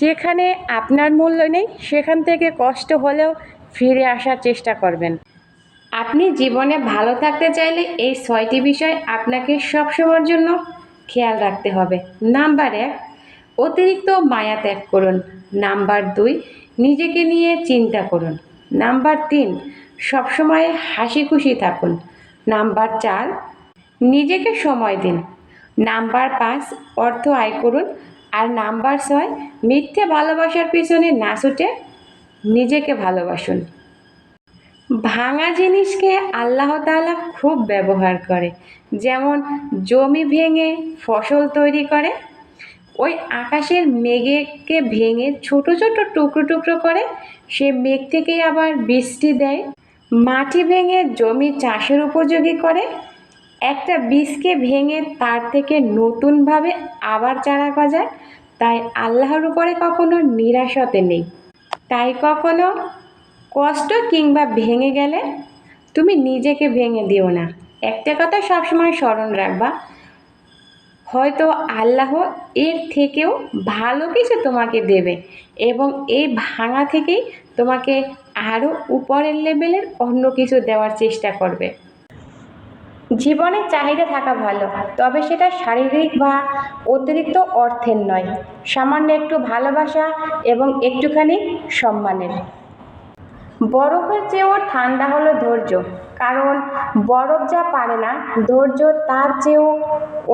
যেখানে আপনার মূল্য নেই, সেখান থেকে কষ্ট হলেও ফিরে আসার চেষ্টা করবেন। আপনি জীবনে ভালো থাকতে চাইলে এই ছয়টি বিষয় আপনাকে সবসময়ের জন্য খেয়াল রাখতে হবে। নাম্বার এক, অতিরিক্ত মায়া ত্যাগ করুন। নাম্বার দুই, নিজেকে নিয়ে চিন্তা করুন। নাম্বার তিন, সবসময় হাসি খুশি থাকুন। নাম্বার চার, নিজেকে সময় দিন। নাম্বার পাঁচ, অর্থ আয় করুন। আর নাম্বার ছয়, মিথ্যে ভালোবাসার পিছনে না ছুটে নিজেকে ভালোবাসুন। ভাঙা জিনিসকে আল্লাহ তাআলা খুব ব্যবহার করে। যেমন জমি ভেঙে ফসল তৈরি করে, ওই আকাশের মেঘেকে ভেঙে ছোট ছোট টুকরো টুকরো করে সে মেঘ থেকেই আবার বৃষ্টি দেয়। মাটি ভেঙে জমি চাষের উপযোগী করে একটা বীজকে ভেঙে তার থেকে নতুনভাবে আবার চারা গজায়, তাই আল্লাহর উপরে কখনো নিরাশতে নেই। তাই কখনো কষ্ট কিংবা ভেঙে গেলে তুমি নিজেকে ভেঙে দিও না। একটা কথা সবসময় স্মরণ রাখবা, হয়তো আল্লাহ এর থেকেও ভালো কিছু তোমাকে দেবে এবং এই ভাঙা থেকেই তোমাকে আরও উপরের লেভেলের অন্য কিছু দেওয়ার চেষ্টা করবে। জীবনে চাহিদা থাকা ভালো, তবে সেটা শারীরিক বা অতিরিক্ত অর্থের নয়। সামান্য একটু ভালোবাসা এবং একটুখানি সম্মানের। বরফের চেয়েও ঠান্ডা হলো ধৈর্য, কারণ বরফ যা পারে না, ধৈর্য তার চেয়েও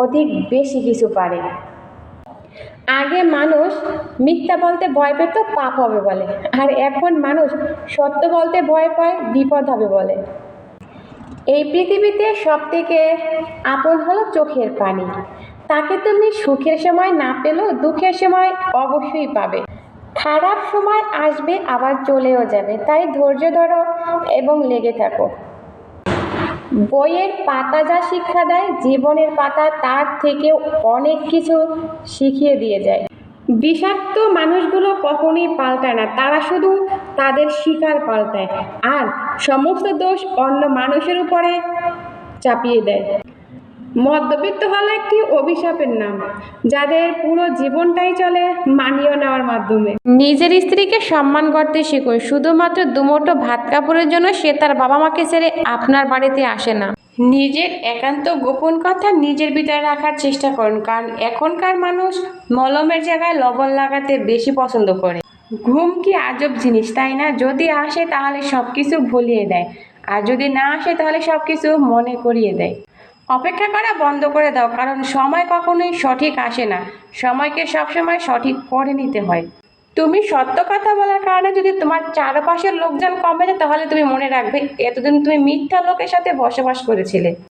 অধিক বেশি কিছু পারে। আগে মানুষ মিথ্যা বলতে ভয় পেত, পাপ হবে বলে। আর এখন মানুষ সত্য বলতে ভয় পায়, বিপদ হবে বলে। এই পৃথিবীতে সব থেকে আপন হলো চোখের পানি। তাকে তুমি সুখের সময় না পেলেও দুঃখের সময় অবশ্যই পাবে। খারাপ সময় আসবে, আবার চলেও যাবে। তাই ধৈর্য ধরো এবং লেগে থাকো। বইয়ের পাতা যা শিক্ষা দেয়, জীবনের পাতা তার থেকেও অনেক কিছু শিখিয়ে দিয়ে যায়। বিষাক্ত মানুষগুলো কখনোই পাল্টায় না। তারা শুধু তাদের শিকার পাল্টায় আর সমস্ত দোষ অন্য মানুষের উপরে চাপিয়ে দেয়। মধ্যবিত্ত হলো একটি অভিশাপের নাম, যাদের পুরো জীবনটাই চলে মানিয়ে নেওয়ার মাধ্যমে। নিজের স্ত্রীকে সম্মান করতে শিখুন, শুধুমাত্র দুমুঠো ভাত কাপড়ের জন্য সে তার বাবা মাকে ছেড়ে আপনার বাড়িতে আসে না। নিজের একান্ত গোপন কথা নিজের ভিতরে রাখার চেষ্টা করুন, কারণ এখনকার মানুষ মলমের জায়গায় লবণ লাগাতে বেশি পছন্দ করে। ঘুম কি আজব জিনিস, তাই না? যদি আসে তাহলে সব কিছু ভুলিয়ে দেয়। আর যদি না আসে তাহলে সব কিছু মনে করিয়ে দেয়। অপেক্ষা করা বন্ধ করে দাও, কারণ সময় কখনোই সঠিক আসে না। সময়কে সবসময় সঠিক করে নিতে হয়। তুমি সত্য কথা বলার কারণে যদি তোমার চারপাশের লোকজন কমে যায়, তাহলে তুমি মনে রাখবে, এতদিন তুমি মিথ্যা লোকের সাথে বসবাস করেছিলে।